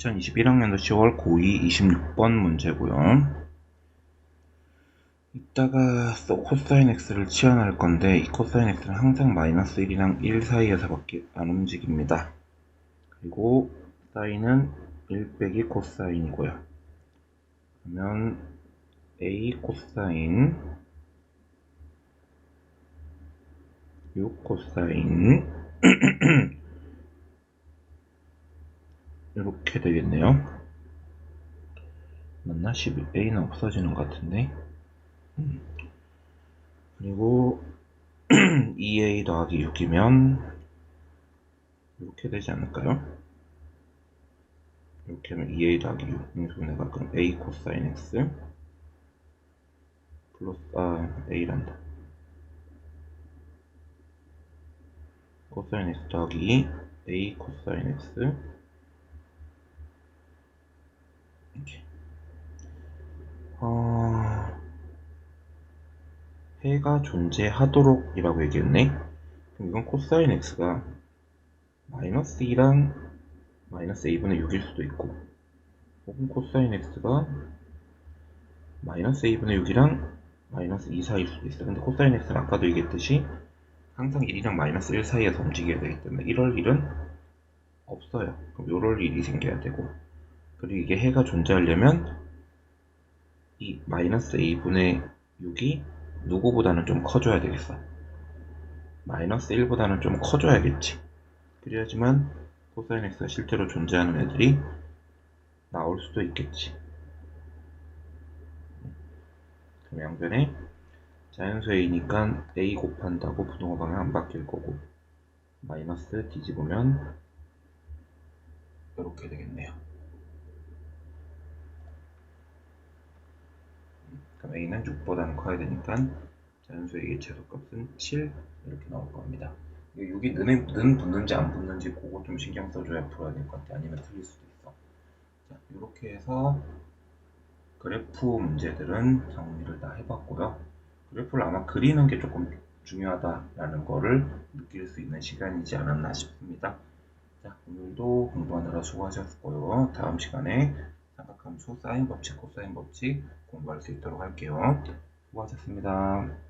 2021학년도 10월 고2 26번 문제고요. 이따가 소- 코사인 x를 치환할 건데 이 코사인 x는 항상 마이너스 1이랑 1 사이에서 밖에 안 움직입니다. 그리고 사인은 1 빼기 코사인이고요. 그러면 a 코사인 6 코사인 이렇게 되겠네요. 맞나? 11a는 없어지는 것 같은데. 음. 그리고 2a 더하기 6이면 이렇게 되지 않을까요? 이렇게 하면 2a 더하기 6. 그래서 내가 그럼 a 코사인 x 플러스 아 a란다. 코사인 x 더하기 a 코사인 x 이렇게. 어... 해가 존재하도록 이라고 얘기했네. 그럼 이건 코사인 x가 마이너스 2랑 마이너스 a분의 6일 수도 있고 혹은 코사인 x가 마이너스 a분의 6이랑 마이너스 2 사이일 수도 있어. 근데 코사인 x는 아까도 얘기했듯이 항상 1이랑 마이너스 1 사이에서 움직여야 되기 때문에 이럴 일은 없어요. 그럼 요럴 일이 생겨야 되고 그리고 이게 해가 존재하려면 이 마이너스 a분의 6이 누구보다는 좀 커져야 되겠어. 마이너스 1보다는 좀 커져야겠지. 그래야지만 코사인 x가 실제로 존재하는 애들이 나올 수도 있겠지. 그럼 양변에 자연수이니까 a 곱한다고 부동호 방향 안 바뀔 거고 마이너스 뒤집으면 이렇게 되겠네요. 그럼 a는 6보다는 커야 되니까 자연수의 최소값은 7 이렇게 나올 겁니다. 6이 는, 는 붙는지 안 붙는지 그거 좀 신경 써줘야 풀어야 될 것 같아. 아니면 틀릴 수도 있어. 자, 이렇게 해서 그래프 문제들은 정리를 다 해봤고요. 그래프를 아마 그리는 게 조금 중요하다라는 거를 느낄 수 있는 시간이지 않았나 싶습니다. 자, 오늘도 공부하느라 수고하셨고요. 다음 시간에 삼각함수 사인 법칙, 코사인 법칙 공부할 수 있도록 할게요. 수고하셨습니다.